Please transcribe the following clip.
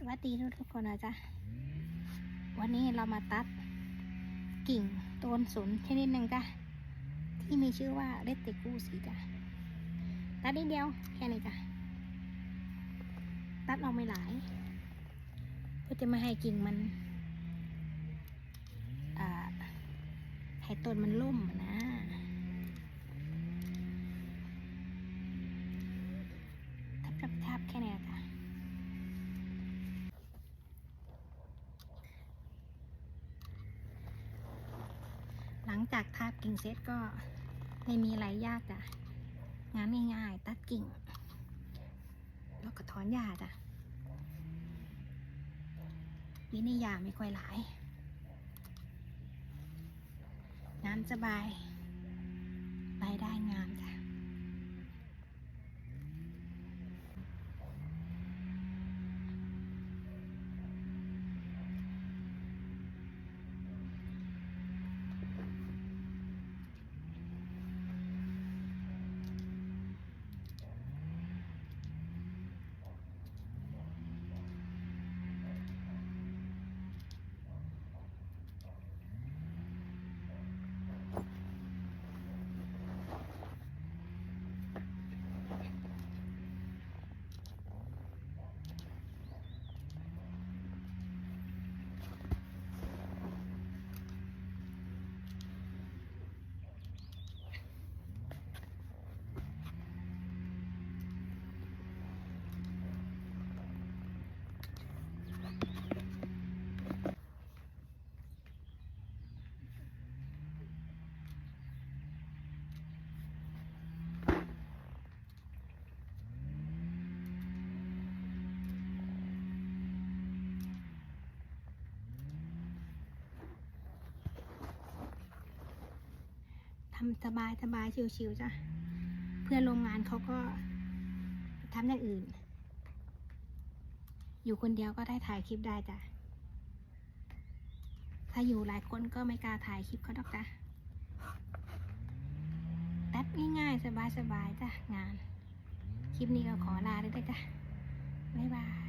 สวัสดีทุกๆคนนะจ๊ะ วันนี้เรามาตัดกิ่งต้นสนชนิดหนึ่งจ้ะ ที่มีชื่อว่าเลตติกูสีจ้ะ ตัดนิดเดียวแค่นี้จ้ะ ตัดออกไม่หลายเพื่อจะไม่ให้กิ่งมันอ่าให้ต้นมันล่มอะนะทับทับทับแค่นี้นะจ้ะ หลังจากทาบกิ่งเสร็จก็ไม่มีอะไรยากจ้ะ งานง่ายๆ ตัดกิ่ง แล้วก็ถอนหญ้าจ้ะวินิยาไม่ค่อยหลาย งานสบายรายได้งามจ้ะ ทำสบายสบายชิวๆจ้ะเพื่อนโรงงานเขาก็ทำอย่างอื่น อยู่คนเดียวก็ได้ถ่ายคลิปได้จ้ะถ้าอยู่หลายคนก็ไม่กล้าถ่ายคลิปเขาดอกจ้ะตัดง่ายๆสบายๆจ้ะงาน คลิปนี้ก็ขอลาเลยจ้ะบ๊ายบาย